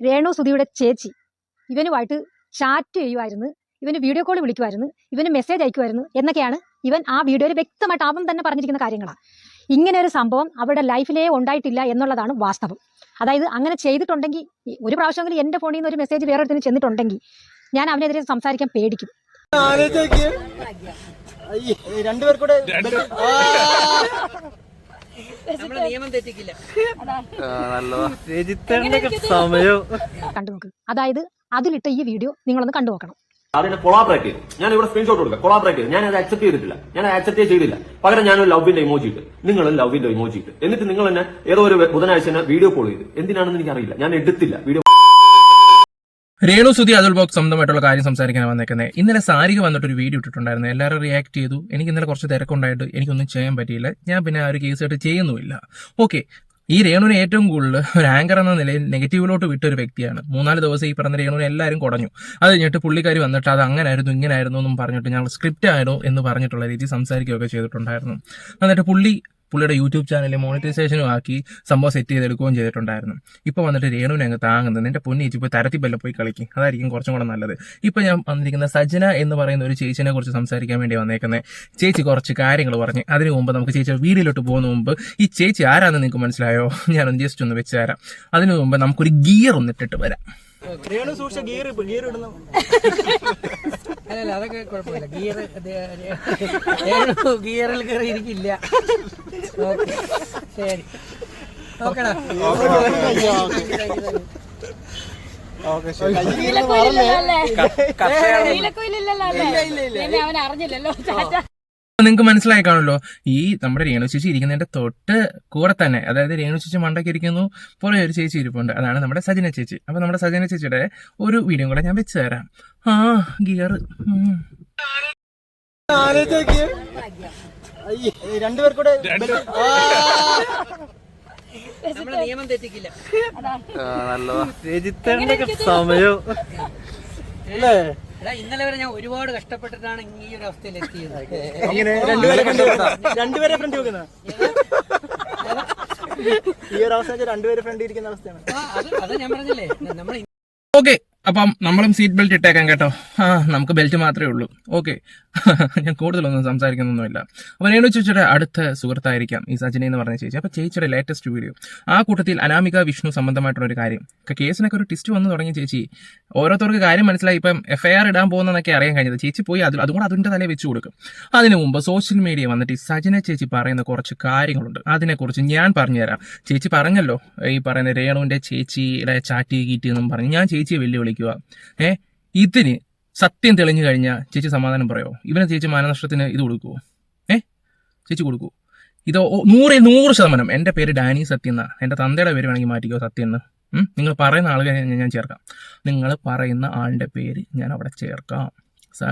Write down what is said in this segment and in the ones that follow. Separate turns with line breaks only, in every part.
രേണു സുധിയുടെ ചേച്ചി. ഇവനുമായിട്ട് ചാറ്റ് ചെയ്യുമായിരുന്നു ഇവന് വീഡിയോ കോൾ വിളിക്കുമായിരുന്നു ഇവന് മെസ്സേജ് അയക്കുമായിരുന്നു എന്നൊക്കെയാണ് ഇവൻ ആ വീഡിയോയിൽ വ്യക്തമായിട്ട് അവൻ തന്നെ പറഞ്ഞിരിക്കുന്ന കാര്യങ്ങളാണ്. ഇങ്ങനെ ഒരു സംഭവം അവരുടെ ലൈഫിലേ ഉണ്ടായിട്ടില്ല എന്നുള്ളതാണ് വാസ്തവം. അതായത് അങ്ങനെ ചെയ്തിട്ടുണ്ടെങ്കിൽ ഒരു പ്രാവശ്യമെങ്കിലും എന്റെ ഫോണിൽ നിന്ന് ഒരു മെസ്സേജ് വേറെ ഒരുത്തിന് ചെന്നിട്ടുണ്ടെങ്കിൽ ഞാൻ അവനെതിരെ സംസാരിക്കാൻ പേടിക്കും.
ആലോചിച്ച്
കണ്ടു നോക്ക്. അതായത് അതിലിട്ട ഈ വീഡിയോ നിങ്ങളൊന്ന് കണ്ടു നോക്കണം.
അതിനെ കൊളാബറേറ്റ് ചെയ്തു. ഞാൻ ഇവിടെ സ്ക്രീൻഷോട്ട് കൊടുക്കാം കൊളാബറേറ്റ് ചെയ്തു. ഞാൻ അത് അക്സെപ്റ്റ് ചെയ്തിട്ടില്ല ഞാൻ അക്സെപ്റ്റ് ചെയ്തില്ല. പകരം ഞാൻ ഞാനൊരു ലവിന്റെ ഇമോജി ഇട്ട്. നിങ്ങൾ ലവിന്റെ ഇമോജി ഇട്ട്. എന്നിട്ട് നിങ്ങൾ തന്നെ ഏതോ ഒരു ബുധനാഴ്ച വീഡിയോ കോൾ ചെയ്തു. എന്തിനാണെന്ന് എനിക്ക് അറിയില്ല ഞാൻ എടുത്തില്ല. വീഡിയോ
രേണു സുധി അതുൽ ബോക്സ് സ്വന്തമായിട്ടുള്ള കാര്യം സംസാരിക്കാൻ വന്നേക്കുന്നത് ഇന്നലെ സാരിക വന്നിട്ട് ഒരു വീഡിയോ ഇട്ടിട്ടുണ്ടായിരുന്നു. എല്ലാവരും റിയാക്ട് ചെയ്തു. എനിക്ക് ഇന്നലെ കുറച്ച് തിരക്കുണ്ടായിട്ട് എനിക്കൊന്നും ചെയ്യാൻ പറ്റിയില്ല. ഞാൻ പിന്നെ ആ ഒരു കേസ് ആയിട്ട് ചെയ്യുന്നുമില്ല. ഓക്കെ ഈ രേണുവിനെ ഏറ്റവും കൂടുതൽ ഒരു ആങ്കർ എന്ന നിലയിൽ നെഗറ്റീവിലോട്ട് വിട്ട ഒരു വ്യക്തിയാണ്. മൂന്നാൽ ദിവസം ഈ പറഞ്ഞ രേണുവിനെ എല്ലാവരും കുടഞ്ഞു. അത് കഴിഞ്ഞിട്ട് പുള്ളിക്കാരി വന്നിട്ട് അത് അങ്ങനായിരുന്നു ഇങ്ങനായിരുന്നു എന്നും പറഞ്ഞിട്ട് ഞങ്ങൾ സ്ക്രിപ്റ്റ് ആയിരുന്നു എന്ന് പറഞ്ഞിട്ടുള്ള രീതി സംസാരിക്കുകയൊക്കെ ചെയ്തിട്ടുണ്ടായിരുന്നു. എന്നിട്ട് പുള്ളി പുള്ളിയുടെ യൂട്യൂബ് ചാനലിൽ മോണിറ്റൈസേഷനും ആക്കി സംഭവം സെറ്റ് ചെയ്തെടുക്കുകയും ചെയ്തിട്ടുണ്ടായിരുന്നു. ഇപ്പോൾ വന്നിട്ട് രേണുവിനെ അങ്ങ് താങ്ങുന്നത് എന്റെ പൊന്നി ഇപ്പോൾ തരത്തി തരത്തിപ്പല്ല പോയി കളിക്കും. അതായിരിക്കും കുറച്ചും കൂടെ നല്ലത്. ഇപ്പോൾ ഞാൻ വന്നിരിക്കുന്ന സജന എന്ന് പറയുന്ന ഒരു ചേച്ചിനെ കുറിച്ച് സംസാരിക്കാൻ വേണ്ടി വന്നേക്കുന്നത് ചേച്ചി കുറച്ച് കാര്യങ്ങൾ പറഞ്ഞ് അതിന് മുമ്പ് നമുക്ക് ചേച്ചിയുടെ വീഡിയോയിലോട്ട് പോകുന്ന മുമ്പ് ഈ ചേച്ചി ആരാണെന്ന് നിങ്ങൾക്ക് മനസ്സിലായോ? ഞാനൊന്ന് ജസ്റ്റ് ഒന്ന് വെച്ച് തരാം. അതിനു മുമ്പ് നമുക്കൊരു ഗിയർ ഒന്നിട്ടിട്ട് വരാം.
രേണു സൂക്ഷിച്ച ഗിയർ ഗിയർ ഇടുന്നു
അല്ലല്ല അതൊക്കെ കുഴപ്പമില്ല. ഗിയർ ഗിയറിൽ കയറി ഇരിക്കില്ല. ഓക്കെ. ശരി. ഓക്കെടാ
അവൻ അറിഞ്ഞില്ലല്ലോ.
നിങ്ങൾക്ക് മനസ്സിലായി കാണുമല്ലോ. ഈ നമ്മുടെ രേണു ചേച്ചി ഇരിക്കുന്നതിന്റെ തൊട്ട് കൂടെ തന്നെ അതായത് രേണു ചേച്ചി മണ്ടയ്ക്ക് ഇരിക്കുന്നു പോലെ ഒരു ചേച്ചി ഇരിപ്പുണ്ട്. അതാണ് നമ്മുടെ സജന ചേച്ചി. അപ്പൊ നമ്മുടെ സജന ചേച്ചിയുടെ ഒരു വീഡിയോ കൂടെ ഞാൻ വെച്ച് തരാം. ആ ഗിയർ.
രണ്ടുപേർക്കൂടെ നിയമം തെറ്റിക്കില്ല
സമയം.
എടാ ഇന്നലെ വരെ ഞാൻ ഒരുപാട് കഷ്ടപ്പെട്ടിട്ടാണ് ഈ ഒരു അവസ്ഥയിൽ എത്തിയത്.
രണ്ടുപേരെ ഫ്രണ്ട് വെക്കുന്ന ഈ ഒരു അവസ്ഥ രണ്ടുപേരെ ഫ്രണ്ട് ഇരിക്കുന്ന അവസ്ഥയാണ്.
അത് ഞാൻ പറഞ്ഞില്ലേ നമ്മൾ
ഓക്കെ. അപ്പം നമ്മളും സീറ്റ് ബെൽറ്റ് ഇട്ടേക്കാം കേട്ടോ. ആ നമുക്ക് ബെൽറ്റ് മാത്രമേ ഉള്ളൂ. ഓക്കെ ഞാൻ കൂടുതലൊന്നും സംസാരിക്കുന്നൊന്നുമില്ല. അപ്പോൾ രേണു ചേച്ചിയുടെ അടുത്ത സുഹൃത്തായിരിക്കാം ഈ സജിനി എന്ന് പറഞ്ഞ ചേച്ചി. അപ്പോൾ ചേച്ചിയുടെ ലേറ്റസ്റ്റ് വീഡിയോ ആ കൂട്ടത്തിൽ അനാമിക വിഷ്ണു സംബന്ധമായിട്ടുള്ള ഒരു കാര്യം. കേസിനൊക്കെ ഒരു ടിസ്റ്റ് വന്നു തുടങ്ങി ചേച്ചി. ഓരോരുത്തർക്ക് കാര്യം മനസ്സിലായി. ഇപ്പം എഫ് ഐ ആർ ഇടാൻ പോകുന്നതെന്നൊക്കെ അറിയാൻ കഴിഞ്ഞത്. ചേച്ചി പോയി അത് അതുകൊണ്ട് അതിന്റെ തലയിൽ വെച്ച് കൊടുക്കും. അതിന് മുമ്പ് സോഷ്യൽ മീഡിയ വന്നിട്ട് ഈ സജിന ചേച്ചി പറയുന്ന കുറച്ച് കാര്യങ്ങളുണ്ട്. അതിനെക്കുറിച്ച് ഞാൻ പറഞ്ഞുതരാം. ചേച്ചി പറഞ്ഞല്ലോ ഈ പറയുന്ന രേണുവിന്റെ ചേച്ചിയുടെ ചാറ്റ് കീറ്റി എന്നും പറഞ്ഞ്. ഞാൻ ചേച്ചിയെ വെല്ലുവിളിക്കുക ഏ ഇതിന് സത്യം തെളിഞ്ഞു കഴിഞ്ഞാൽ ചേച്ചി സമാധാനം പറയോ? ഇവനെ ചേച്ചി മാനനഷ്ടത്തിന് ഇത് കൊടുക്കുവോ? ഏ ചേച്ചി കൊടുക്കൂ ഇത് നൂറിൽ നൂറ് ശതമാനം. എന്റെ പേര് ഡാനി സത്യം എന്നാ. എന്റെ തന്തയുടെ പേര് വേണമെങ്കിൽ മാറ്റിക്കോ സത്യം എന്ന്. നിങ്ങൾ പറയുന്ന ആളുകൾ ഞാൻ- ചേർക്കാം. നിങ്ങൾ പറയുന്ന ആളിന്റെ പേര് ഞാൻ അവിടെ ചേർക്കാം.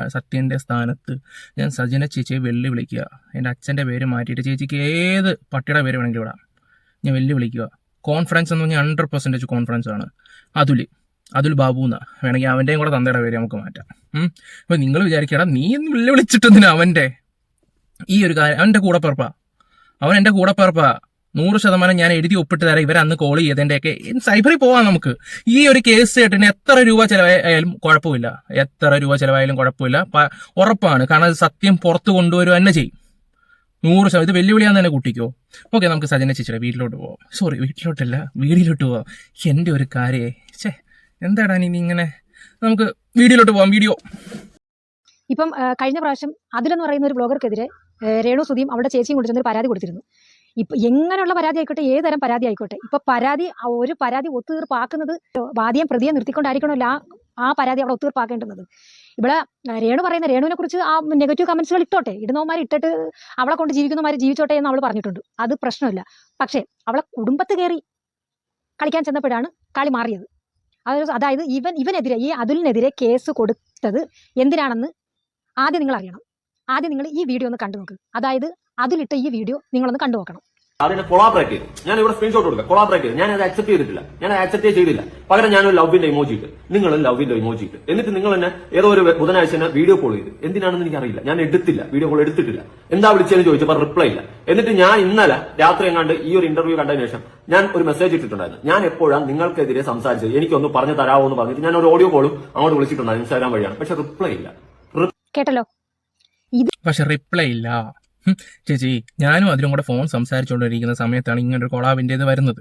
സത്യന്റെ സ്ഥാനത്ത് ഞാൻ സജിന ചേച്ചിയെ വെല്ലുവിളിക്കുക. എന്റെ അച്ഛന്റെ പേര് മാറ്റിയിട്ട് ചേച്ചിക്ക് ഏത് പട്ടിയുടെ പേര് വേണമെങ്കിലും ഇടാം. ഞാൻ വെല്ലുവിളിക്കുക. കോൺഫിഡൻസ് എന്ന് പറഞ്ഞാൽ ഹൺഡ്രഡ് പെർസെന്റേജ് കോൺഫിഡൻസ് ആണ്. അതുൽ അതുൽ ബാബു എന്നാ വേണമെങ്കിൽ അവന്റെയും കൂടെ തന്തയുടെ പേര് നമുക്ക് മാറ്റാം. അപ്പോൾ നിങ്ങൾ വിചാരിക്കണം നീ വെല്ലുവിളിച്ചിട്ടെന്തിനാ അവന്റെ ഈ ഒരു കാര്യം അവന്റെ കൂടപ്പിറപ്പാ. അവൻ എന്റെ കൂടപ്പിറപ്പാ. നൂറ് ശതമാനം ഞാൻ എഴുതി ഒപ്പിട്ട് തരാം. ഇവരെ അന്ന് കോൾ ചെയ്തതിന്റെയൊക്കെ സൈബറിൽ പോവാം നമുക്ക്. ഈ ഒരു കേസ് കേട്ടിന് എത്ര രൂപ ചിലവായാലും കുഴപ്പമില്ല. എത്ര രൂപ ചിലവായാലും കുഴപ്പമില്ല. ഉറപ്പാണ്. കാരണം അത് സത്യം പുറത്ത് കൊണ്ടുവരുക തന്നെ ചെയ്യും. നൂറ് ശതമാനം. ഇത് വെല്ലുവിളിയാന്ന് തന്നെ കുട്ടിക്കോ. ഓക്കെ നമുക്ക് സജന ചേച്ചിയുടെ വീട്ടിലോട്ട് പോവാം. സോറി വീട്ടിലോട്ടല്ല വീടിലോട്ട് പോവാം. എന്റെ ഒരു കാര്യേ ഛേ. എന്താടാ നീ ഇങ്ങനെ? നമുക്ക് വീഡിയോയിലോട്ട് പോവാം വീഡിയോ.
ഇപ്പം കഴിഞ്ഞ പ്രാവശ്യം അതിലെന്ന് പറയുന്ന ഒരു ബ്ലോഗർക്കെതിരെ രേണു സുധിയും അവിടെ ചേച്ചിയും കൊണ്ട് ചെന്നൊരു പരാതി കൊടുത്തിരുന്നു. ഇപ്പൊ എങ്ങനെയുള്ള പരാതി ആയിക്കോട്ടെ ഏത് തരം പരാതി ആയിക്കോട്ടെ ഇപ്പൊ പരാതി ഒരു പരാതി ഒത്തുതീർപ്പാക്കുന്നത് വാദിയം പ്രതിയെ നിർത്തിക്കൊണ്ടായിരിക്കണമല്ലോ ആ ആ പരാതി അവിടെ ഒത്തുതീർപ്പാക്കേണ്ടുന്നത്. ഇവിടെ രേണു പറയുന്ന രേണുവിനെ കുറിച്ച് ആ നെഗറ്റീവ് കമന്റ്സുകൾ ഇട്ടോട്ടെ ഇടുന്നവന്മാർ ഇട്ടിട്ട് അവളെ കൊണ്ട് ജീവിക്കുന്നവന്മാർ ജീവിച്ചോട്ടെ എന്ന് അവൾ പറഞ്ഞിട്ടുണ്ട്. അത് പ്രശ്നമില്ല. പക്ഷേ അവളെ കുടുംബത്ത് കയറി കളിക്കാൻ ചെന്നപ്പോഴാണ് കളി മാറിയത്. അതായത് ഇവൻ ഇവനെതിരെ ഈ അതുലിനെതിരെ കേസ് കൊടുത്തത് എന്തിനാണെന്ന് ആദ്യം നിങ്ങൾ അറിയണം ആദ്യം നിങ്ങൾ ഈ വീഡിയോ ഒന്ന് കണ്ടു നോക്ക് അതായത് അതിലിട്ട ഈ വീഡിയോ നിങ്ങളൊന്ന് കണ്ടു നോക്കണം
അതിനെ കൊളാബറേറ്റ് ചെയ്തു. ഞാൻ ഇവിടെ സ്ക്രീൻഷോട്ട് കൊടുക്കാം. കൊളാബറേറ്റ് ചെയ്തു. ഞാൻ അത് അക്സെപ്റ്റ് ചെയ്തിട്ടില്ല. ഞാൻ അക്സെപ്റ്റ് ചെയ്തില്ല. പകരം ഞാൻ ഞാനൊരു ലവിന്റെ ഇമോജി ഇട്ട്. നിങ്ങൾ ലവിന്റെ ഇമോജി ഇട്ട്. എന്നിട്ട് നിങ്ങൾ തന്നെ ഏതോ ഒരു ബുധനാഴ്ച തന്നെ വീഡിയോ കോൾ ചെയ്തു. എന്തിനാണെന്ന് എനിക്ക് അറിയില്ല ഞാൻ എടുത്തില്ല. വീഡിയോ കോൾ എടുത്തിട്ടില്ല. എന്താ വിളിച്ചതെന്ന് ചോദിച്ചപ്പോൾ റിപ്ലൈ ഇല്ല. എന്നിട്ട് ഞാൻ ഇന്നലെ രാത്രി എങ്ങാണ്ട് ഈ ഒരു ഇന്റർവ്യൂ കണ്ടതിന് ശേഷം ഞാൻ ഒരു മെസ്സേജ് ഇട്ടിട്ടുണ്ടായിരുന്നു. ഞാൻ എപ്പോഴാണ് നിങ്ങൾക്കെതിരെ സംസാരിച്ചത്? എനിക്കൊന്ന് പറഞ്ഞു തരാമോ എന്ന് പറഞ്ഞിട്ട് ഞാൻ ഒരു ഓഡിയോ കോളും അങ്ങോട്ട് വിളിച്ചിട്ടുണ്ടായിരുന്നു ഇൻസ്റ്റാഗ്രാം വഴിയാണ്. പക്ഷെ റിപ്ലൈ ഇല്ല.
കേട്ടല്ലോ.
പക്ഷെ റിപ്ലൈ ഇല്ല. ചേച്ചി ഞാനും അതിലും കൂടെ ഫോൺ സംസാരിച്ചുകൊണ്ടിരിക്കുന്ന സമയത്താണ് ഇങ്ങനൊരു കൊളാബിന്റെത് വരുന്നത്.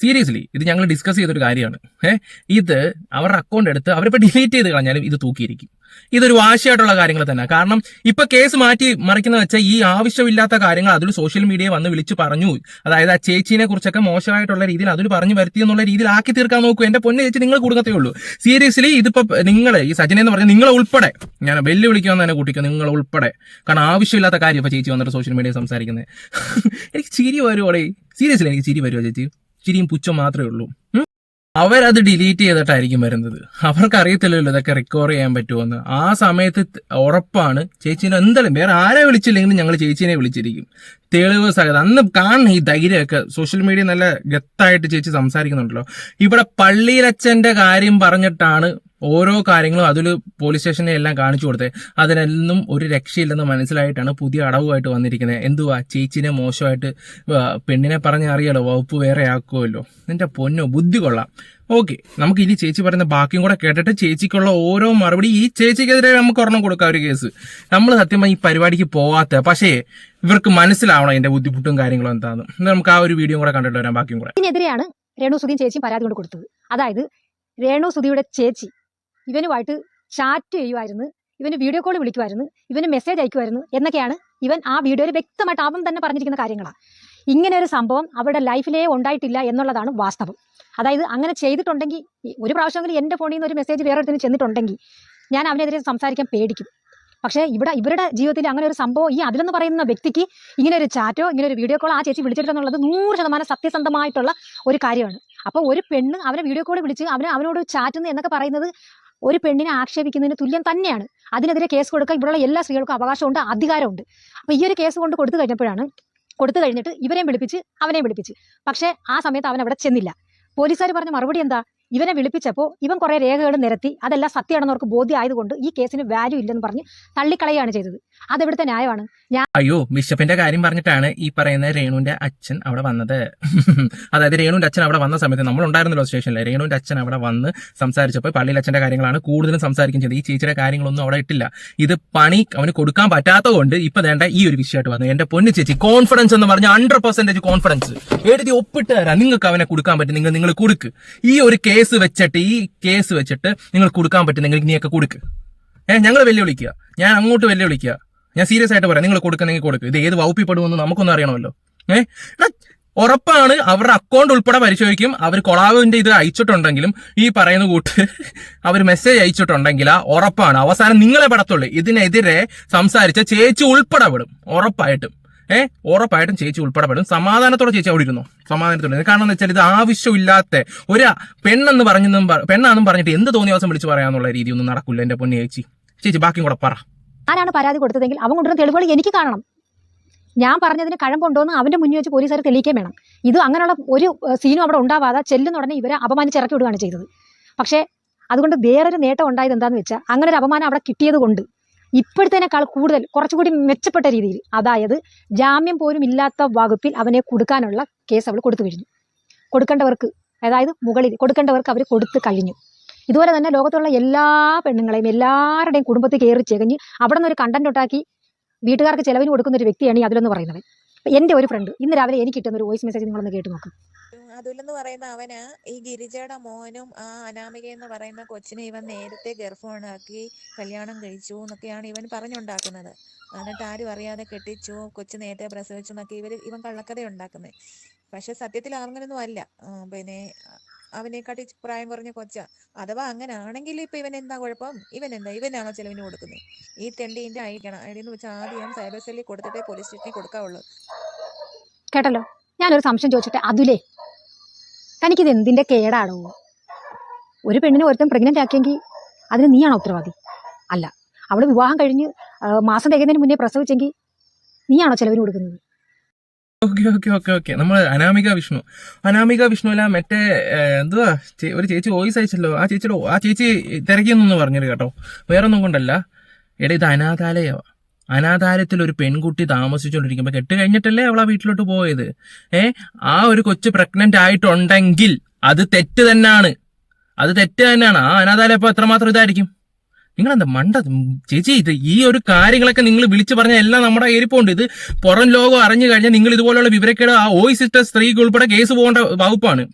സീരിയസ്ലി ഇത് ഞങ്ങൾ ഡിസ്കസ് ചെയ്തൊരു കാര്യമാണ്. ഏഹ് ഇത് അവരുടെ അക്കൗണ്ട് എടുത്ത് അവരിപ്പോൾ ഡിലീറ്റ് ചെയ്ത് കളഞ്ഞാലും ഇത് തൂക്കിയിരിക്കും. ഇതൊരു വാശിയായിട്ടുള്ള കാര്യങ്ങൾ തന്നെ. കാരണം ഇപ്പൊ കേസ് മാറ്റി മറിക്കുന്ന വെച്ചാൽ ഈ ആവശ്യമില്ലാത്ത കാര്യങ്ങൾ അതിൽ സോഷ്യൽ മീഡിയ വന്ന് വിളിച്ച് പറഞ്ഞു. അതായത് ആ ചേച്ചീനെ കുറിച്ചൊക്കെ മോശമായിട്ടുള്ള രീതിയിൽ അതിൽ പറഞ്ഞു വരുത്തി എന്നുള്ള രീതിയിൽ ആക്കി തീർക്കാൻ നോക്കൂ. എന്റെ പൊന്നു ചേച്ചി നിങ്ങൾ കൊടുക്കത്തേ ഉള്ളൂ. സീരിയസ്ലി ഇതിപ്പോ നിങ്ങൾ ഈ സജിനെ എന്ന് പറഞ്ഞാൽ നിങ്ങളെ ഉൾപ്പെടെ ഞാൻ വെല്ലുവിളിക്കുമെന്ന് തന്നെ കൂട്ടിക്കോ നിങ്ങൾ ഉൾപ്പെടെ. കാരണം ആവശ്യമില്ലാത്ത കാര്യം ഇപ്പൊ ചേച്ചി വന്നിട്ട് സോഷ്യൽ മീഡിയ സംസാരിക്കുന്നത് എനിക്ക് ചിരി വരുവോടെ. സീരിയസ്ലി എനിക്ക് ചിരി വരുവോ ചേച്ചി. ചിരിയും പുച്ഛം മാത്രമേ ഉള്ളൂ? അവരത് ഡിലീറ്റ് ചെയ്തിട്ടായിരിക്കും വരുന്നത്. അവർക്ക് അറിയത്തില്ലല്ലോ ഇതൊക്കെ റിക്കവർ ചെയ്യാൻ പറ്റുമെന്ന് ആ സമയത്ത് ഉറപ്പാണ് ചേച്ചീനെ എന്തായാലും വേറെ ആരെ വിളിച്ചില്ലെങ്കിലും ഞങ്ങൾ ചേച്ചീനെ വിളിച്ചിരിക്കും. തെളിവ് സഹിതം അന്ന് കാണണം ഈ ധൈര്യമൊക്കെ സോഷ്യൽ മീഡിയ നല്ല ഗത്തായിട്ട് ചേച്ചി സംസാരിക്കുന്നുണ്ടല്ലോ. ഇവിടെ പള്ളിയിലച്ഛന്റെ കാര്യം പറഞ്ഞിട്ടാണ് ഓരോ കാര്യങ്ങളും അതിൽ പോലീസ് സ്റ്റേഷനെ എല്ലാം കാണിച്ചു കൊടുത്തത് അതിനൊന്നും ഒരു രക്ഷയില്ലെന്ന് മനസ്സിലായിട്ടാണ് പുതിയ അടവുമായിട്ട് വന്നിരിക്കുന്നത്. എന്തുവാ? ചേച്ചിനെ മോശമായിട്ട് പെണ്ണിനെ പറഞ്ഞ് അറിയാലോ? വകുപ്പ് വേറെ ആക്കുമല്ലോ. നിന്റെ പൊന്നോ? ബുദ്ധി കൊള്ളാം. ഓക്കെ. നമുക്ക് ഇനി ചേച്ചി പറയുന്ന ബാക്കിയും കൂടെ കേട്ടിട്ട് ചേച്ചിക്കുള്ള ഓരോ മറുപടി ഈ ചേച്ചിക്കെതിരെ നമുക്ക് ഒരെണ്ണം കൊടുക്കാം ഒരു കേസ്. നമ്മൾ സത്യമായി ഈ പരിപാടിക്ക് പോവാത്ത പക്ഷേ ഇവർക്ക് മനസ്സിലാവണം അതിന്റെ ബുദ്ധിമുട്ടും കാര്യങ്ങളും എന്താണെന്ന് നമുക്ക് ആ ഒരു വീഡിയോ കൂടെ കണ്ടിട്ട് വരാം ബാക്കിയും കൂടെ.
ഇതിനെതിരെയാണ് രേണു സുധീൻ ചേച്ചിയും പരാതി കൊണ്ട് കൊടുത്തത്. അതായത് രേണു സുധിയുടെ ചേച്ചി ഇവനുമായിട്ട് ചാറ്റ് ചെയ്യുമായിരുന്നു ഇവന് വീഡിയോ കോൾ വിളിക്കുമായിരുന്നു ഇവന് മെസ്സേജ് അയക്കുമായിരുന്നു എന്നൊക്കെയാണ് ഇവൻ ആ വീഡിയോയിൽ വ്യക്തമായിട്ട് അവൻ തന്നെ പറഞ്ഞിരിക്കുന്ന കാര്യങ്ങളാണ് ഇങ്ങനെ ഒരു സംഭവം അവരുടെ ലൈഫിലേ ഉണ്ടായിട്ടില്ല എന്നുള്ളതാണ് വാസ്തവം. അതായത് അങ്ങനെ ചെയ്തിട്ടുണ്ടെങ്കിൽ ഒരു പ്രാവശ്യമെങ്കിലും എന്റെ ഫോണിൽ നിന്ന് ഒരു മെസ്സേജ് വേറെ ഒരുത്തിന് ചെന്നിട്ടുണ്ടെങ്കിൽ ഞാൻ അവനെതിരെ സംസാരിക്കാൻ പേടിക്കും. പക്ഷേ ഇവിടെ ഇവരുടെ ജീവിതത്തിൽ അങ്ങനെ ഒരു സംഭവം ഈ അതിലെന്ന് പറയുന്ന വ്യക്തിക്ക് ഇങ്ങനെ ഒരു ചാറ്റോ ഇങ്ങനെ ഒരു വീഡിയോ കോളോ ആ ചേച്ചി വിളിച്ചിട്ടുണ്ടെന്നുള്ളത് നൂറ് ശതമാനം സത്യസന്ധമായിട്ടുള്ള ഒരു കാര്യമാണ്. അപ്പോൾ ഒരു പെണ്ണ് അവനെ വീഡിയോ കോൾ വിളിച്ച് അവനെ അവനോട് ചാറ്റുന്നു എന്നൊക്കെ പറയുന്നത് ഒരു പെണ്ണിനെ ആക്ഷേപിക്കുന്നതിന് തുല്യം തന്നെയാണ്. അതിനെതിരെ കേസ് കൊടുക്കാൻ ഇവിടെയുള്ള എല്ലാ സ്ത്രീകൾക്കും അവകാശമുണ്ട് അധികാരമുണ്ട്. അപ്പോൾ ഈ ഒരു കേസ് കൊണ്ട് കൊടുത്തു കഴിഞ്ഞപ്പോഴാണ് കൊടുത്തു കഴിഞ്ഞിട്ട് ഇവരെയും വിളിപ്പിച്ച് അവനെയും വിളിപ്പിച്ച്. പക്ഷേ ആ സമയത്ത് അവൻ അവിടെ ചെന്നില്ല. പോലീസുകാർ പറഞ്ഞ മറുപടി എന്താ? ഇവനെ വിളിപ്പിച്ചപ്പോൾ ഇവൻ കുറേ രേഖകൾ നിരത്തി അതെല്ലാം സത്യമാണെന്ന് അവർക്ക് ബോധ്യമായതുകൊണ്ട് ഈ കേസിന് വാല്യൂ ഇല്ലെന്ന് പറഞ്ഞ് തള്ളിക്കളയാണ് ചെയ്തത്. അതെവിടുത്തെ ന്യായമാണ്?
ഞാൻ അയ്യോ ബിഷപ്പിന്റെ കാര്യം പറഞ്ഞിട്ടാണ് ഈ പറയുന്ന രേണുവിന്റെ അച്ഛൻ അവിടെ വന്നത്. അതായത് രേണുവിന്റെ അച്ഛൻ അവിടെ വന്ന സമയത്ത് നമ്മൾ ഉണ്ടായിരുന്നല്ലോ സ്റ്റേഷനിൽ രേണുവിന്റെ അച്ഛൻ അവിടെ വന്ന് സംസാരിച്ചപ്പോൾ പള്ളിയിൽ അച്ഛന്റെ കാര്യങ്ങളാണ് കൂടുതലും സംസാരിക്കും ചെയ്തത്. ഈ ചേച്ചിയുടെ കാര്യങ്ങളൊന്നും അവിടെ ഇട്ടില്ല. ഇത് പണി അവന് കൊടുക്കാൻ പറ്റാത്തതുകൊണ്ട് ഇപ്പൊ വേണ്ട ഈ ഒരു വിഷയമായിട്ട് വന്നു. എന്റെ പൊന്നു ചേച്ചി കോൺഫിഡൻസ് എന്ന് പറഞ്ഞ ഹൺഡ്രഡ് പെർസെന്റേജ് കോൺഫിഡൻസ് എഴുതി ഒപ്പിട്ട് തരാം. നിങ്ങൾക്ക് അവനെ കൊടുക്കാൻ പറ്റും. നിങ്ങൾ നിങ്ങൾ കൊടുക്ക്. ഈ ഒരു കേസ് വെച്ചിട്ട് ഈ കേസ് വെച്ചിട്ട് നിങ്ങൾ കൊടുക്കാൻ പറ്റുന്നെങ്കിൽ നീയൊക്കെ കൊടുക്ക്. ഏഹ് ഞങ്ങൾ വെല്ലുവിളിക്കുക. ഞാൻ അങ്ങോട്ട് വെല്ലുവിളിക്കുക. ഞാൻ സീരിയസ് ആയിട്ട് പറയാം. നിങ്ങൾ കൊടുക്കുന്നെങ്കിൽ കൊടുക്കുക ഇത് ഏത് വകുപ്പിൽ പെടുമെന്ന് നമുക്കൊന്നും അറിയണമല്ലോ. ഏഹ് ഉറപ്പാണ് അവരുടെ അക്കൗണ്ട് ഉൾപ്പെടെ പരിശോധിക്കും. അവർ കൊളാവിന്റെ ഇത് അയച്ചിട്ടുണ്ടെങ്കിലും ഈ പറയുന്ന കൂട്ട് അവർ മെസ്സേജ് അയച്ചിട്ടുണ്ടെങ്കിൽ ആ ഉറപ്പാണ്. അവസാനം നിങ്ങളെ പെടത്തുള്ളൂ. ഇതിനെതിരെ സംസാരിച്ച ചേച്ചി ഉൾപ്പെടെ പെടും. ഉറപ്പായിട്ടും. ഏഹ് ഉറപ്പായിട്ടും ചേച്ചി ഉൾപ്പെടെ പെടും സമാധാനത്തോടെ ചേച്ചി അവിടെ ഇരുന്നു. സമാധാനത്തോടെ. കാരണം എന്ന് വെച്ചാൽ ഇത് ആവശ്യമില്ലാത്ത ഒരു പെണ്ണെന്ന് പറഞ്ഞെന്നും പെണ്ണാന്നും പറഞ്ഞിട്ട് എന്ത് തോന്നിയ ദിവസം വിളിച്ച് പറയാന്നുള്ള രീതിയൊന്നും നടക്കില്ല എന്റെ പൊന്നു ചേച്ചി. ചേച്ചി ബാക്കിയും കൂടെ പറ.
ആരാണ് പരാതി കൊടുത്തതെങ്കിൽ അവൻ കൊണ്ടുവരുന്ന തെളിവുകൾ എനിക്ക് കാണണം. ഞാൻ പറഞ്ഞതിന് കഴമ്പുണ്ടോ എന്ന് അവന്റെ മുന്നിൽ വെച്ച് പോലീസുകാർ തെളിയിക്കുകയും വേണം. ഇത് അങ്ങനെയുള്ള ഒരു സീനും അവിടെ ഉണ്ടാവാതെ ചെല്ലുന്ന ഉടനെ ഇവരെ അപമാനിച്ച് ഇറക്കി വിടുകയാണ് ചെയ്തത്. പക്ഷേ അതുകൊണ്ട് വേറൊരു നേട്ടം ഉണ്ടായത് എന്താന്ന് വെച്ചാൽ അങ്ങനെ ഒരു അപമാനം അവിടെ കിട്ടിയത് കൊണ്ട് ഇപ്പോഴത്തേനേക്കാൾ കൂടുതൽ കുറച്ചുകൂടി മെച്ചപ്പെട്ട രീതിയിൽ അതായത് ജാമ്യം പോലും ഇല്ലാത്ത വകുപ്പിൽ അവനെ കൊടുക്കാനുള്ള കേസ് അവൾ കൊടുത്തു കഴിഞ്ഞു. കൊടുക്കേണ്ടവർക്ക് അതായത് മുകളിൽ കൊടുക്കേണ്ടവർക്ക് അവർ കൊടുത്തു കഴിഞ്ഞു. ഇതുപോലെ തന്നെ ലോകത്തുള്ള എല്ലാ പെണ്ണുങ്ങളെയും എല്ലാവരുടെയും കുടുംബത്തിൽ കയറി ചെകഞ്ഞ് അവിടെ ഒരു കണ്ടന്റ് ഉണ്ടാക്കി വീട്ടുകാർക്ക് ചിലവിന് കൊടുക്കുന്ന ഒരു വ്യക്തിയാണ് ഈ അതിലെന്ന് പറയുന്നത് എന്റെ ഒരു ഫ്രണ്ട് ഇന്ന് രാവിലെ എനിക്ക് കിട്ടുന്ന ഒരു വോയിസ് മെസ്സേജ് നിങ്ങളൊന്ന് കേട്ട് നോക്ക്.
അതുലെന്ന് പറയുന്ന അവന് ഈ ഗിരിജയുടെ മോനും ആ അനാമിക എന്ന് പറയുന്ന കൊച്ചിനെ ഇവൻ നേരത്തെ ഗർഭമുണ്ടാക്കി കല്യാണം കഴിച്ചു എന്നൊക്കെയാണ് ഇവൻ പറഞ്ഞുണ്ടാക്കുന്നത്. എന്നിട്ട് ആരും അറിയാതെ കെട്ടിച്ചു കൊച്ചു നേരത്തെ പ്രസവിച്ചു എന്നൊക്കെ ഇവർ ഇവൻ കള്ളക്കഥ ഉണ്ടാക്കുന്നത് പക്ഷെ സത്യത്തിൽ അങ്ങനെയൊന്നും അല്ല. പിന്നെ അവനെക്കാട്ടി പ്രായം കുറഞ്ഞ കൊച്ച. അഥവാ അങ്ങനെ ആണെങ്കിൽ ഇപ്പൊ ഇവൻ എന്താ കുഴപ്പം? ഇവൻ എന്താ? ഇവനാണോ ചെലവിന് കൊടുക്കുന്നത് ഈ തെണ്ടിന്റെ അയക്കണം ഐഡി എന്ന് വെച്ചാൽ ആദ്യം സൈബർ സെല്ലിൽ കൊടുത്തിട്ടേ പോലീസ് സ്റ്റേഷനിൽ കൊടുക്കാവുള്ളൂ.
കേട്ടല്ലോ? ഞാനൊരു സംശയം ചോദിച്ചിട്ട്. അതുലേ തനിക്കിത് എന്തിന്റെ കേടാണോ ഒരു പെണ്ണിനെ ഒരുത്തൻ പ്രഗ്നന്റ് ആക്കിയെങ്കിൽ അതിന് നീയാണോ ഉത്തരവാദി? അല്ല അവൾ വിവാഹം കഴിഞ്ഞ് മാസം തികയുന്നതിന് മുന്നേ പ്രസവിച്ചെങ്കിൽ നീയാണോ ചെലവിന് കൊടുക്കുന്നത്?
നമ്മൾ അനാമിക വിഷ്ണു. അനാമിക വിഷ്ണു അല്ല മറ്റേ എന്തുവാ ഒരു ചേച്ചി വോയിസ് അയച്ചല്ലോ. ആ ചേച്ചിയുടെ ആ ചേച്ചി തിരക്കിയെന്നൊന്ന് പറഞ്ഞത് കേട്ടോ. വേറൊന്നും കൊണ്ടല്ല. എടാ ഇത് അനാഥാലയവാ. അനാഥാലയത്തിൽ ഒരു പെൺകുട്ടി താമസിച്ചുകൊണ്ടിരിക്കുമ്പോൾ കെട്ട് കഴിഞ്ഞിട്ടല്ലേ അവൾ ആ വീട്ടിലോട്ട് പോയത്? ഏ ആ ഒരു കൊച്ച് പ്രഗ്നന്റ് ആയിട്ടുണ്ടെങ്കിൽ അത് തെറ്റ് തന്നെയാണ് അത് തെറ്റ് തന്നെയാണ് ആ അനാഥാലയം ഇപ്പൊ എത്രമാത്രം ഇതായിരിക്കും? നിങ്ങൾ എന്താ മണ്ട? ചേച്ചി ഇത് ഈ ഒരു കാര്യങ്ങളൊക്കെ നിങ്ങൾ വിളിച്ചു പറഞ്ഞ എല്ലാം നമ്മുടെ എരിപ്പുണ്ട് ഇത് പുറം ലോകം അറിഞ്ഞു കഴിഞ്ഞാൽ നിങ്ങൾ ഇതുപോലുള്ള വിവരക്കേട് ആ ഓയ് സിസ്റ്റർ സ്ത്രീക്ക് ഉൾപ്പെടെ കേസ് പോകേണ്ട വകുപ്പാണ്.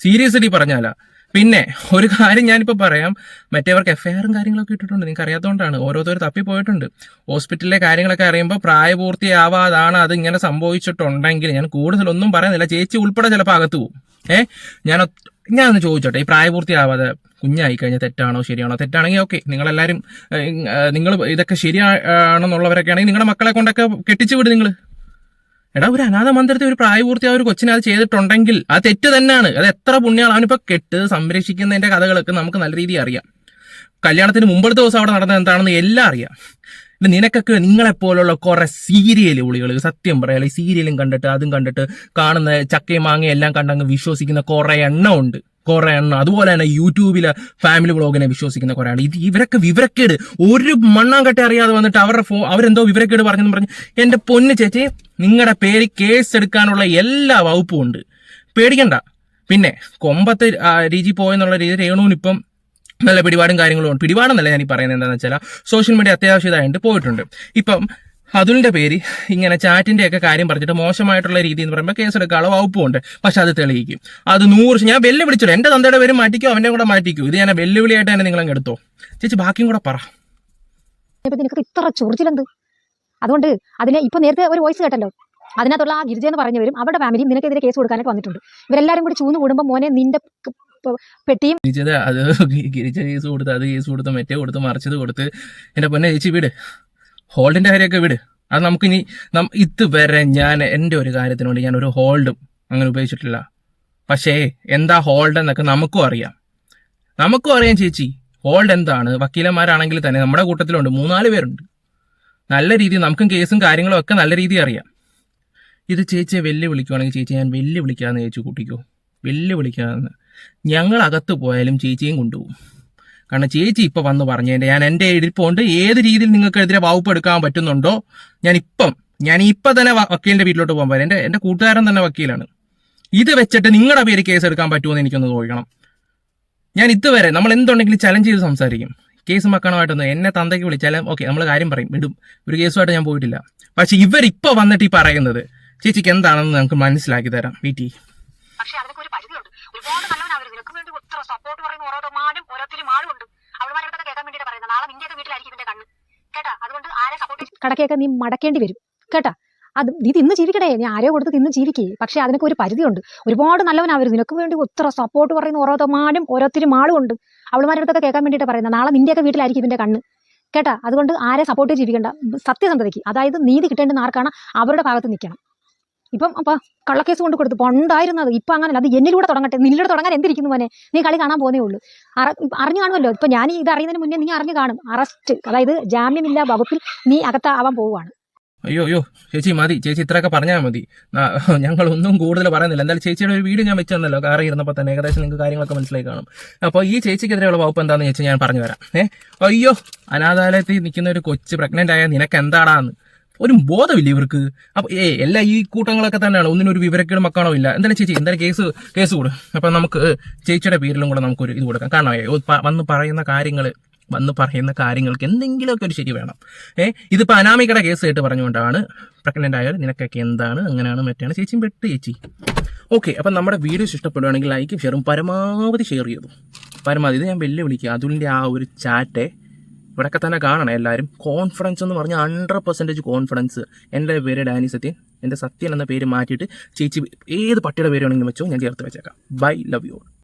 സീരിയസ്ലി പറഞ്ഞാല. പിന്നെ ഒരു കാര്യം ഞാനിപ്പോൾ പറയാം. മറ്റേവർക്ക് എഫ്ഐആറും കാര്യങ്ങളൊക്കെ ഇട്ടിട്ടുണ്ട്. നിങ്ങൾക്ക് അറിയാത്തതുകൊണ്ടാണ് ഓരോരുത്തർ തപ്പിപ്പോയിട്ടുണ്ട്. ഹോസ്പിറ്റലിലെ കാര്യങ്ങളൊക്കെ അറിയുമ്പോൾ പ്രായപൂർത്തിയാവാതാണ് അത് ഇങ്ങനെ സംഭവിച്ചിട്ടുണ്ടെങ്കിൽ ഞാൻ കൂടുതലൊന്നും പറയുന്നില്ല. ചേച്ചി ഉൾപ്പെടെ ചിലപ്പോൾ അകത്ത് പോകും. ഏഹ് ഞാൻ ഒന്ന് ചോദിച്ചോട്ടെ. ഈ പ്രായപൂർത്തിയാവാതെ കുഞ്ഞായി കഴിഞ്ഞാൽ തെറ്റാണോ ശരിയാണോ? തെറ്റാണെങ്കിൽ ഓക്കെ. നിങ്ങളെല്ലാവരും നിങ്ങൾ ഇതൊക്കെ ശരിയാണെന്നുള്ളവരൊക്കെ ആണെങ്കിൽ നിങ്ങളുടെ മക്കളെ കൊണ്ടൊക്കെ കെട്ടിച്ചു വിട് നിങ്ങൾ എടാ ഒരു അനാഥ മന്ദിരത്തിൽ ഒരു പ്രായപൂർത്തിയായ ഒരു കൊച്ചിനെ അത് ചെയ്തിട്ടുണ്ടെങ്കിൽ അത് തെറ്റ് തന്നെയാണ്. അത് എത്ര പുണ്യമാണ് അവനിപ്പോ കെട്ട് സംരക്ഷിക്കുന്നതിന്റെ കഥകളൊക്കെ നമുക്ക് നല്ല രീതിയിൽ അറിയാം. കല്യാണത്തിന് മുമ്പത്തെ ദിവസം അവിടെ നടന്നത് എന്താണെന്ന് എല്ലാം അറിയാം. നിനക്കൊക്കെ നിങ്ങളെപ്പോലുള്ള കുറെ സീരിയൽ വിളികൾ സത്യം പറയാം ഈ സീരിയലും കണ്ടിട്ട് അതും കണ്ടിട്ട് കാണുന്ന ചക്കയും മാങ്ങയും എല്ലാം കണ്ടങ്ങ് വിശ്വസിക്കുന്ന കുറെ എണ്ണം ഉണ്ട്. കുറെ എണ്ണം. അതുപോലെ തന്നെ യൂട്യൂബിലെ ഫാമിലി വ്ളോഗിനെ വിശ്വസിക്കുന്ന കുറെ ആൾ ഇത് ഇവരൊക്കെ വിവരക്കേട്. ഒരു മണ്ണാങ്കട്ട അറിയാതെ വന്നിട്ട് അവരുടെ ഫോ അവരെന്തോ വിവരക്കേട് പറഞ്ഞെന്ന് പറഞ്ഞ് എന്റെ പൊന്ന് ചേച്ചി നിങ്ങളുടെ പേര് കേസ് എടുക്കാനുള്ള എല്ലാ വകുപ്പും ഉണ്ട്. പേടിക്കണ്ട. പിന്നെ കൊമ്പത്ത് രീതി പോയെന്നുള്ള രീതി രേണുവിന് ഇപ്പം നല്ല പിടിപാടും കാര്യങ്ങളും ഉണ്ട്. പിടിപാടെന്നല്ല ഞാൻ ഈ പറയുന്നത് എന്താണെന്ന് വെച്ചാൽ സോഷ്യൽ മീഡിയ അത്യാവശ്യമായിട്ട് പോയിട്ടുണ്ട്. ഇപ്പം അതുലിന്റെ പേര് ഇങ്ങനെ ചാറ്റിന്റെ ഒക്കെ കാര്യം പറഞ്ഞിട്ട് മോശമായിട്ടുള്ള രീതി എന്ന് പറയുമ്പോൾ കേസെടുക്കാനുള്ള വകുപ്പുണ്ട് പക്ഷെ അത് തെളിയിക്കും. അത് നൂറ് ഞാൻ വെല്ലുവിളിച്ചോ എന്റെ തന്തയുടെ പേര് മാറ്റിക്കോ അവന്റെ കൂടെ മാറ്റിക്കോ. ഇത് ഞാൻ വെല്ലുവിളിയായിട്ട് തന്നെ നിങ്ങളങ്ങ് എടുത്തോ. ചേച്ചി ബാക്കിയും കൂടെ പറ.
നിനക്ക് ഇത്ര ചൊറിച്ചിലെന്ത് അതുകൊണ്ട് അതിനെ ഇപ്പൊ നേരത്തെ ഒരു വോയിസ് കേട്ടല്ലോ. അതിനകത്തുള്ള ആ ഗിരിജ എന്ന് പറഞ്ഞവരും അവരുടെ ഫാമിലി നിനക്കെതിരെ കേസ് കൊടുക്കാനൊക്കെ വന്നിട്ടുണ്ട്. ഇവരെല്ലാരും കൂടി ചൂന്ന് കൂടുമ്പോൾ മോനെ നിന്റെ പെട്ടിയും
ഗിരിജ അത് ഗിരിജ കേസ് കൊടുത്ത് അത് കേസ് കൊടുത്ത് മറ്റേ കൊടുത്ത് മറിച്ചത് കൊടുത്ത് എന്റെ പൊന്നെ ചേച്ചി വിട്. ഹോൾഡിന്റെ കാര്യമൊക്കെ വിട്. അത് നമുക്കിനി ഇത് ഇതുവരെ ഞാൻ എന്റെ ഒരു കാര്യത്തിന് വേണ്ടി ഞാൻ ഒരു ഹോൾഡും അങ്ങനെ ഉപയോഗിച്ചിട്ടില്ല. പക്ഷേ എന്താ ഹോൾഡ് എന്നൊക്കെ നമുക്കും അറിയാം. നമുക്കും അറിയാം ചേച്ചി ഹോൾഡ് എന്താണ്? വക്കീലന്മാരാണെങ്കിൽ തന്നെ നമ്മുടെ കൂട്ടത്തിലുണ്ട് മൂന്നാൽ പേരുണ്ട്. നല്ല രീതിയിൽ നമുക്കും കേസും കാര്യങ്ങളും ഒക്കെ നല്ല രീതിയിൽ അറിയാം. ഇത് ചേച്ചിയെ വെല്ലുവിളിക്കുവാണെങ്കിൽ ചേച്ചി ഞാൻ വെല്ലുവിളിക്കാന്ന് ചേച്ചി കൂട്ടിക്കോ. വെല്ലുവിളിക്കാന്ന് ഞങ്ങൾ അകത്ത് പോയാലും ചേച്ചിയും കൊണ്ടുപോകും. കാരണം ചേച്ചി ഇപ്പൊ വന്ന് പറഞ്ഞതിന്റെ ഞാൻ എന്റെ ഇരിപ്പുണ്ട്. ഏത് രീതിയിൽ നിങ്ങൾക്കെതിരെ വകുപ്പ് എടുക്കാൻ പറ്റുന്നുണ്ടോ? ഞാൻ ഇപ്പം ഞാൻ ഇപ്പൊ തന്നെ വക്കീലിന്റെ വീട്ടിലോട്ട് പോകാൻ പറ്റും എന്റെ എന്റെ കൂട്ടുകാരൻ തന്നെ വക്കീലാണ്. ഇത് വെച്ചിട്ട് നിങ്ങളുടെ പേര് കേസ് എടുക്കാൻ പറ്റുമോ എന്ന് എനിക്കൊന്ന് ചോദിക്കണം. ഞാൻ ഇതുവരെ നമ്മൾ എന്തുണ്ടെങ്കിലും ചലഞ്ച് ചെയ്ത് സംസാരിക്കും. കേസ് മക്കണമായിട്ടൊന്ന് എന്നെ തന്തയ്ക്ക് വിളിച്ചാലും ഓക്കെ നമ്മൾ കാര്യം പറയും. ഇടും ഒരു കേസുമായിട്ട് ഞാൻ പോയിട്ടില്ല. പക്ഷെ ഇവരിപ്പോൾ വന്നിട്ട് ഈ പറയുന്നത് ചേച്ചിക്ക് എന്താണെന്ന് നമുക്ക് മനസ്സിലാക്കി തരാം. വീട്ടിൽ
പക്ഷേ അതിനൊക്കെ ഒരു പരിധിയുണ്ട്. ഒരുപാട് ഒത്ര സപ്പോർട്ട് പറയുന്ന ഓരോരുമാരും ഓരോരുത്തരും ആളും ഉണ്ട്. അവളുമാരുടെ കേൾക്കാൻ വേണ്ടിയിട്ട് പറയുന്നത്. നാളെ നിന്റെയൊക്കെ വീട്ടിലായിരിക്കും ഇതിന്റെ കണ്ണ്. കേട്ടാ? അതുകൊണ്ട് ആരെ സപ്പോർട്ട് കടക്കൊക്കെ നീ മടക്കേണ്ടി വരും. കേട്ടാ? അത് നീ തിന്ന് ജീവിക്കടേ. നീ ആരോ കൊടുത്ത് തിന്ന് ജീവിക്കേ. പക്ഷെ അതിനൊക്കെ ഒരു പരിധിയുണ്ട്. ഒരുപാട് നല്ലവനാവരുത്. നിനക്ക് വേണ്ടി ഒത്ര സപ്പോർട്ട് പറയുന്ന ഓരോരുമാരും ഓരോരുത്തരും ആളും ഉണ്ട്. അവളുമാരുടെ അടുത്തൊക്കെ കേൾക്കാൻ വേണ്ടിയിട്ട് പറയുന്നത്. നാളെ നിന്റെയൊക്കെ വീട്ടിലായിരിക്കും ഇതിന്റെ കണ്ണ്. കേട്ടാ? അതുകൊണ്ട് ആരെ സപ്പോർട്ട് ജീവിക്കേണ്ട. സത്യസന്ധതയ്ക്ക്. അതായത് നീതി കിട്ടേണ്ടുന്ന ആർക്കാണ് അവരുടെ ഭാഗത്ത് നിൽക്കണം. ഇപ്പം അപ്പൊ കള്ളക്കേസ് കൊണ്ട് കൊടുത്തു പണ്ടായിരുന്നത് ഇപ്പൊ അങ്ങനല്ല അത് എന്നിലൂടെ തുടങ്ങട്ടെ നിന്നിലൂടെ തുടങ്ങാൻ എന്തിരിക്കുന്നു മോനെ? നീ കളി കാണാൻ പോകുന്നേ ഉള്ളൂ. അറ- അറിഞ്ഞു കാണുമല്ലോ? ഇപ്പൊ ഞാൻ ഇത് അറിയുന്നതിന് മുന്നേ നീ അറിഞ്ഞു കാണും. അറസ്റ്റ് അതായത് ജാമ്യമില്ല വകുപ്പിൽ നീ അകത്താവാൻ പോവുകയാണ്.
അയ്യോ അയ്യോ ചേച്ചി മതി. ചേച്ചി ഇത്രയൊക്കെ പറഞ്ഞാൽ മതി. ഞങ്ങൾ ഒന്നും കൂടുതൽ പറയുന്നില്ല. എന്തായാലും ചേച്ചിയുടെ ഒരു വീഡിയോ ഞാൻ വെച്ച് തന്നല്ലോ കാറി ഇരുന്നപ്പോൾ തന്നെ. ഏകദേശം നിങ്ങൾക്ക് കാര്യങ്ങളൊക്കെ മനസ്സിലായി കാണും. അപ്പോൾ ഈ ചേച്ചിക്കെതിരെയുള്ള വകുപ്പ് എന്താണെന്ന് ചേച്ചി ഞാൻ പറഞ്ഞു തരാം. ഏഹ് അയ്യോ അനാഥാലയത്തിൽ നിൽക്കുന്ന ഒരു കൊച്ച് പ്രഗ്നന്റ് ആയ നിനക്ക് എന്താടാന്ന്? ഒരു ബോധമില്ല ഇവർക്ക്. അപ്പൊ ഏ എല്ലാ ഈ കൂട്ടങ്ങളൊക്കെ തന്നെയാണ്? ഒന്നിനൊരു വിവരക്കേട് മക്കാണോ ഇല്ല? എന്തായാലും ചേച്ചി എന്തായാലും കേസ് കേസ് കൊടു. അപ്പൊ നമുക്ക് ചേച്ചിയുടെ പേരിലും കൂടെ നമുക്കൊരു ഇത് കൊടുക്കാം. കാരണം വന്ന് പറയുന്ന കാര്യങ്ങൾ വന്ന് പറയുന്ന കാര്യങ്ങൾക്ക് എന്തെങ്കിലുമൊക്കെ ഒരു ശരി വേണം. ഏ ഇതിപ്പോൾ അനാമികയുടെ കേസ് കേട്ട് പറഞ്ഞുകൊണ്ടാണ് പ്രഗ്നന്റ് ആയാൽ നിനക്കൊക്കെ എന്താണ് അങ്ങനെയാണ് മറ്റാണ് ചേച്ചിയും പെട്ട് ചേച്ചി. ഓക്കെ അപ്പം നമ്മുടെ വീഡിയോസ് ഇഷ്ടപ്പെടുകയാണെങ്കിൽ ലൈക്കും ഷെയറും പരമാവധി ഷെയർ ചെയ്തു. പരമാവധി ഇത് ഞാൻ വെല്ലുവിളിക്കുക അതുലിന്റെ ആ ഒരു ചാറ്റ് ഇവിടെയൊക്കെ തന്നെ കാണണം എല്ലാവരും കോൺഫിഡൻസ് എന്ന് പറഞ്ഞാൽ ഹൺഡ്രഡ് പെർസെന്റേജ് കോൺഫിഡൻസ് എന്റെ പേര് ഡാനി സത്യൻ. എന്റെ സത്യൻ എന്ന പേര് മാറ്റിയിട്ട് ചേച്ചി ഏത് പട്ടിയുടെ പേര് വേണമെങ്കിലും വെച്ചോ ഞാൻ ചേർത്ത് വെച്ചേക്കാം. Bye love you